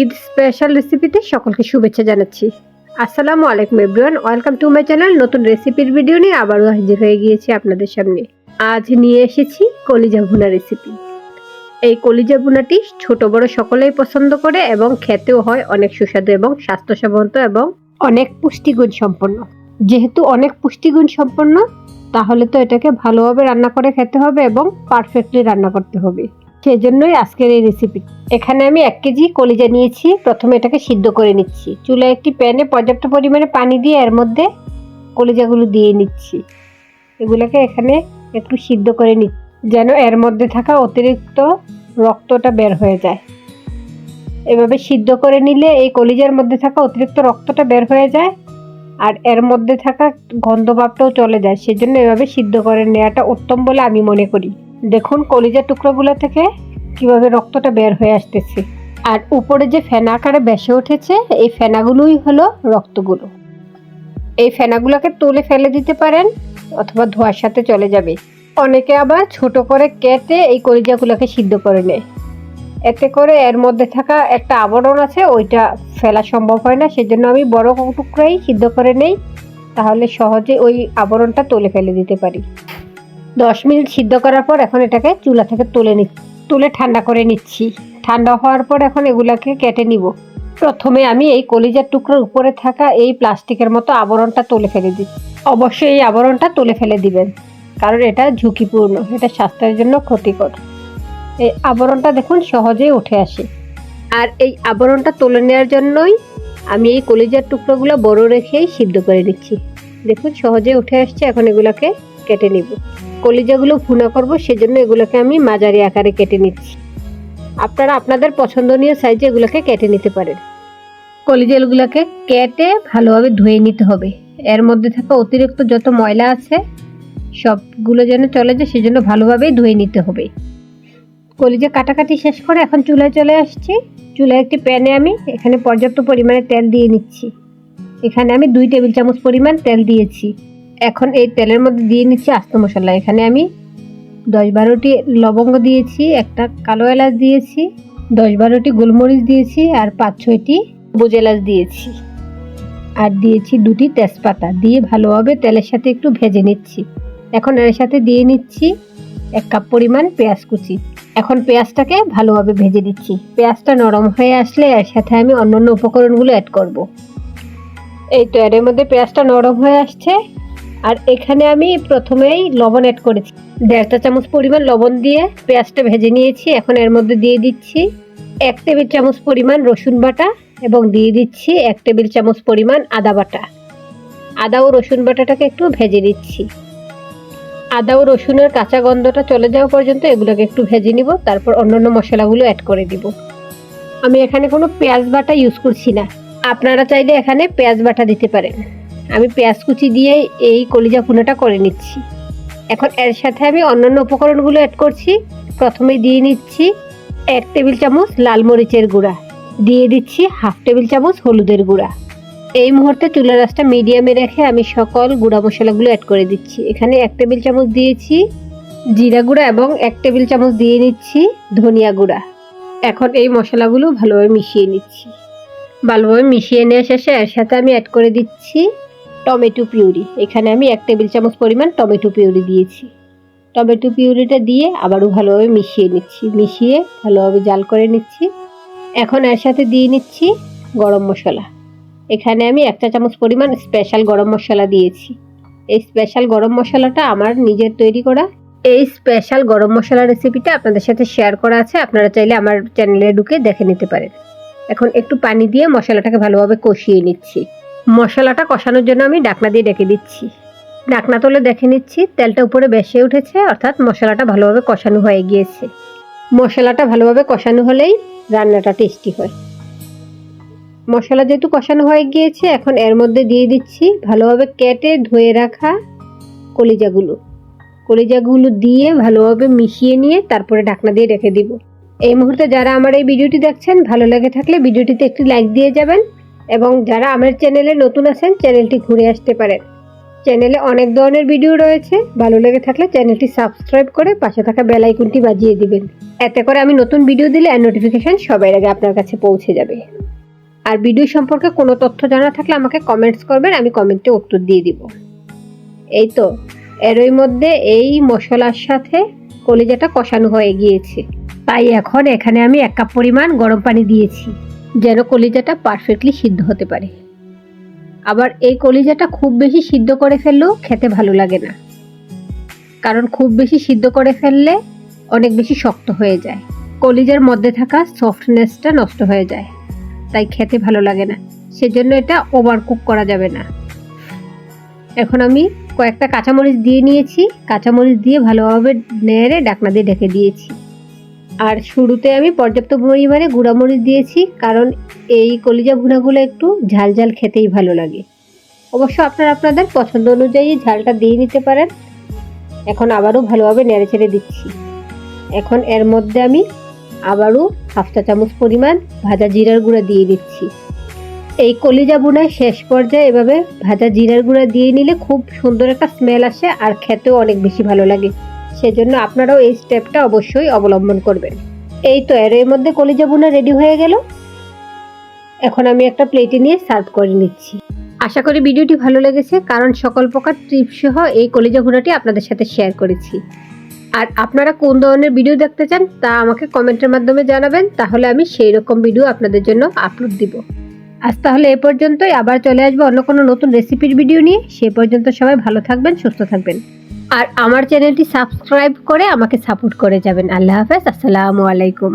Eid special রেসিপিতে সকলকে শুভেচ্ছা জানাচ্ছি। আসসালামু আলাইকুম everyone welcome to my channel নতুন রেসিপির ভিডিও নিয়ে আবারও হাজির হয়ে গিয়েছি আপনাদের সামনে। আজ নিয়ে এসেছি কলিজা ভুনা রেসিপি এই কলিজা ভুনাটি ছোট বড় সকলেই পছন্দ করে এবং খেতেও হয়, অনেক সুস্বাদু এবং স্বাস্থ্যসম্মত এবং অনেক পুষ্টিগুণ সম্পন্ন। যেহেতু অনেক পুষ্টিগুণ সম্পন্ন, তাহলে তো এটাকে ভালোভাবে রান্না করে খেতে হবে এবং পারফেক্টলি রান্না করতে হবে। সেজন্যই আজকের এই রেসিপি এখানে আমি এক কেজি কলিজা নিয়েছি, প্রথমে এটাকে সিদ্ধ করে নিচ্ছি। চুলায় একটি প্যানে পর্যাপ্ত পরিমাণে পানি দিয়ে এর মধ্যে কলিজাগুলো দিয়ে নিচ্ছি। এগুলোকে এখানে একটু সিদ্ধ করে নিচ্ছি যেন এর মধ্যে থাকা অতিরিক্ত রক্তটা বের হয়ে যায়। এভাবে সিদ্ধ করে নিলে এই কলিজার মধ্যে থাকা অতিরিক্ত রক্তটা বের হয়ে যায় আর এর মধ্যে থাকা গন্ধভাবটাও চলে যায়। সেজন্য এভাবে সিদ্ধ করে নেওয়াটা উত্তম বলে আমি মনে করি। দেখুন কলিজার টুকরোগুলো থেকে কীভাবে রক্তটা বের হয়ে আসতেছে। আর উপরে যে ফেনা আকারে বেসে উঠেছে, এই ফেনাগুলোই হলো রক্তগুলো। এই ফেনাগুলোকে তুলে ফেলে দিতে পারেন অথবা ধোয়ার সাথে চলে যাবে। অনেকে আবার ছোট করে কেটে এই কলিজাগুলোকে সিদ্ধ করে নেয়। এতে করে এর মধ্যে থাকা একটা আবরণ আছে, ওইটা ফেলা সম্ভব হয় না। সেজন্য আমি বড় টুকরাই সিদ্ধ করে নেই। তাহলে সহজে ওই আবরণটা তুলে ফেলে দিতে পারি। দশ মিনিট সিদ্ধ করার পর এখন এটাকে চুলা থেকে তুলে নি তুলে ঠান্ডা করে নিচ্ছি। ঠান্ডা হওয়ার পর এখন এগুলাকে কেটে নিব। প্রথমে আমি এই কলিজার টুকরোর উপরে থাকা এই প্লাস্টিকের মতো আবরণটা তুলে ফেলে দিই। অবশ্যই এই আবরণটা তুলে ফেলে দিবেন, কারণ এটা ঝুঁকিপূর্ণ, এটা স্বাস্থ্যের জন্য ক্ষতিকর। এই আবরণটা দেখুন সহজেই উঠে আসে। আর এই আবরণটা তুলে নেওয়ার জন্যই আমি এই কলিজার টুকরোগুলো বড় রেখেই সিদ্ধ করে নিচ্ছি। দেখুন সহজে উঠে আসছে, এখন এগুলোকে কেটে নিব। কলিজাগুলো ভুনা করব, সেজন্য এগুলোকে আমি মাঝারি আকারে কেটে নিচ্ছি। আপনারা আপনাদের পছন্দনীয় সাইজে এগুলোকে কেটে নিতে পারেন। কলিজাগুলোকে কেটে ভালোভাবে ধুয়ে নিতে হবে। এর মধ্যে থাকা অতিরিক্ত যত ময়লা আছে, সবগুলো যেন চলে যায়, সেজন্য ভালোভাবেই ধুয়ে নিতে হবে। কলিজা কাটাকাটি শেষ করে এখন চুলায় চলে আসছি। চুলায় একটি প্যানে আমি এখানে পর্যাপ্ত পরিমাণে তেল দিয়ে নিচ্ছি। এখানে আমি দুই টেবিল চামচ পরিমাণ তেল দিয়েছি। এখন এই তেলের মধ্যে দিয়ে নিচ্ছি আস্ত মশলা। এখানে আমি দশ বারোটি লবঙ্গ দিয়েছি, একটা কালো এলাচ দিয়েছি, দশ বারোটি গোলমরিচ দিয়েছি আর পাঁচ ছয়টি সবুজ এলাচ দিয়েছি। আর দিয়েছি দুটি তেজপাতা। দিয়ে ভালোভাবে তেলের সাথে একটু ভেজে নিচ্ছি। এখন এর সাথে দিয়ে নিচ্ছি এক কাপ পরিমাণ পেঁয়াজ কুচি। এখন পেঁয়াজটাকে ভালোভাবে ভেজে দিচ্ছি পেঁয়াজটা নরম হয়ে আসলে এর সাথে আমি অন্যান্য উপকরণগুলো অ্যাড করব। এই তো, এর মধ্যে পেঁয়াজটা নরম হয়ে আসছে। আর এখানে আমি প্রথমেই লবণ অ্যাড করেছি। দেড়টা চামচ পরিমাণ লবণ দিয়ে পেঁয়াজটা ভেজে নিয়েছি। এখন এর মধ্যে দিয়ে দিচ্ছি এক টেবিল চামচ পরিমাণ রসুন বাটা এবং দিয়ে দিচ্ছি এক টেবিল চামচ পরিমাণ আদা বাটা। আদা ও রসুন বাটাটাকে একটু ভেজে দিচ্ছি আদা ও রসুনের কাঁচা গন্ধটা চলে যাওয়া পর্যন্ত এগুলোকে একটু ভেজে নিব, তারপর অন্যান্য মশলাগুলো অ্যাড করে দিব। আমি এখানে কোনো পেঁয়াজ বাটা ইউজ করছি না। আপনারা চাইলে এখানে পেঁয়াজ বাটা দিতে পারেন। আমি পেঁয়াজ কুচি দিয়ে এই কলিজা ভুনাটা করে নিচ্ছি। এখন এর সাথে আমি অন্যান্য উপকরণগুলো অ্যাড করছি। প্রথমে দিয়ে নিচ্ছি এক টেবিল চামচ লাল মরিচের গুঁড়া। দিয়ে দিচ্ছি হাফ টেবিল চামচ হলুদের গুঁড়া। এই মুহূর্তে চুলার রাসটা মিডিয়ামে রেখে আমি সকল গুঁড়া মশলাগুলো অ্যাড করে দিচ্ছি। এখানে এক টেবিল চামচ দিয়েছি জিরা গুঁড়া এবং এক টেবিল চামচ দিয়ে নিচ্ছি ধনিয়া গুঁড়া। এখন এই মশলাগুলো ভালোভাবে মিশিয়ে নিচ্ছি। ভালোভাবে মিশিয়ে নেওয়া শেষে এর সাথে আমি অ্যাড করে দিচ্ছি টমেটো পিউরি। এখানে আমি এক টেবিল চামচ পরিমাণ টমেটো পিউরি দিয়েছি। টমেটো পিউরিটা দিয়ে আবারও ভালোভাবে মিশিয়ে নিচ্ছি। মিশিয়ে ভালোভাবে জাল করে নিচ্ছি। এখন এর সাথে দিয়ে নিচ্ছি গরম মশলা। এখানে আমি একটা চামচ পরিমাণ স্পেশাল গরম মশলা দিয়েছি। এই স্পেশাল গরম মশলাটা আমার নিজের তৈরি করা। এই স্পেশাল গরম মশলা রেসিপিটা আপনাদের সাথে শেয়ার করা আছে। আপনারা চাইলে আমার চ্যানেলে ঢুকে দেখে নিতে পারেন। এখন একটু পানি দিয়ে মশলাটাকে ভালোভাবে কষিয়ে নিচ্ছি। মশলাটা কষানোর জন্য আমি ডাকনা দিয়ে ডেকে দিচ্ছি। ডাকনা তুলে দেখে নিচ্ছি, তেলটা উপরে বেসে উঠেছে, অর্থাৎ মশলাটা ভালোভাবে কষানো হয়ে গিয়েছে। মশলাটা ভালোভাবে কষানো হলেই রান্নাটা টেস্টি হয়। মশলা যেহেতু কষানো হয়ে গিয়েছে, এখন এর মধ্যে দিয়ে দিচ্ছি ভালোভাবে কেটে ধুয়ে রাখা কলিজাগুলো। কলিজাগুলো দিয়ে ভালোভাবে মিশিয়ে নিয়ে তারপরে ঢাকনা দিয়ে রেখে দিব। এই মুহূর্তে যারা আমার এই ভিডিওটি দেখছেন, ভালো লেগে থাকলে ভিডিওটিতে একটি লাইক দিয়ে যাবেন। এবং যারা আমার চ্যানেলে নতুন আছেন, চ্যানেলটি ঘুরে আসতে পারেন। চ্যানেলে অনেক ধরনের ভিডিও রয়েছে। ভালো লেগে থাকলে চ্যানেলটি সাবস্ক্রাইব করে পাশে থাকা বেল আইকনটি বাজিয়ে দিবেন। এতে করে আমি নতুন ভিডিও দিলে আর নোটিফিকেশন সবার আগে আপনার কাছে পৌঁছে যাবে। আর ভিডিও সম্পর্কে কোনো তথ্য জানা থাকলে আমাকে কমেন্টস করবেন, আমি কমেন্টে উত্তর দিয়ে দিব। এই তো, এরই মধ্যে এই মশলার সাথে কলিজাটা কষানো হয়ে গিয়েছে। তাই এখন এখানে আমি এক কাপ পরিমাণ গরম পানি দিয়েছি। যেন কলিজাটা পারফেক্টলি সিদ্ধ হতে পারে। আবার এই কলিজাটা খুব বেশি সিদ্ধ করে ফেললেও খেতে ভালো লাগে না। কারণ খুব বেশি সিদ্ধ করে ফেললে অনেক বেশি শক্ত হয়ে যায়। কলিজার মধ্যে থাকা সফটনেসটা নষ্ট হয়ে যায়। তাই খেতে ভালো লাগে না। সেজন্য এটা ওভার কুক করা যাবে না। এখন আমি কয়েকটা কাঁচামরিচ দিয়ে নিয়েছি। কাঁচামরিচ দিয়ে ভালোভাবে নেড়ে ডাকনা দিয়ে ঢেকে দিয়েছি। আর শুরুতে আমি পর্যাপ্ত পরিমাণে গুঁড়ামরিচ দিয়েছি, কারণ এই কলিজা ভুনাগুলো একটু ঝাল ঝাল খেতেই ভালো লাগে। অবশ্য আপনারা আপনাদের পছন্দ অনুযায়ী ঝালটা দিয়ে নিতে পারেন। এখন আবারও ভালোভাবে নেড়ে ছেড়ে দিচ্ছি। এখন এর মধ্যে আমি আবারও হাফ চা চামচ পরিমাণ ভাজা জিরার গুঁড়া দিয়ে দিচ্ছি। এই কলিজা বুনায় শেষ পর্যায়ে এভাবে ভাজা জিরার গুঁড়া দিয়ে নিলে খুব সুন্দর একটা স্মেল আসে আর খেতেও অনেক বেশি ভালো লাগে। সেজন্য আপনারাও এই স্টেপটা অবশ্যই অবলম্বন করবেন। এই তো এর মধ্যে কলিজা বুনা রেডি হয়ে গেল। এখন আমি একটা প্লেটে নিয়ে সার্ভ করে নিচ্ছি। আশা করি ভিডিওটি ভালো লেগেছে, কারণ সকল প্রকার টিপস সহ এই কলিজা ভুনাটি আপনাদের সাথে শেয়ার করেছি। আর আপনারা কোন ধরনের ভিডিও দেখতে চান, তা আমাকে কমেন্টের মাধ্যমে জানাবেন, তাহলে আমি সেই রকম ভিডিও আপনাদের জন্য আপলোড দিব। আজ তাহলে এ পর্যন্তই, আবার চলে আসব অন্য কোনো নতুন রেসিপির ভিডিও নিয়ে। সে পর্যন্ত সবাই ভালো থাকবেন, সুস্থ থাকবেন। আর আমার চ্যানেলটি সাবস্ক্রাইব করে আমাকে সাপোর্ট করে যাবেন। আল্লাহ হাফেজ। আসসালামু আলাইকুম।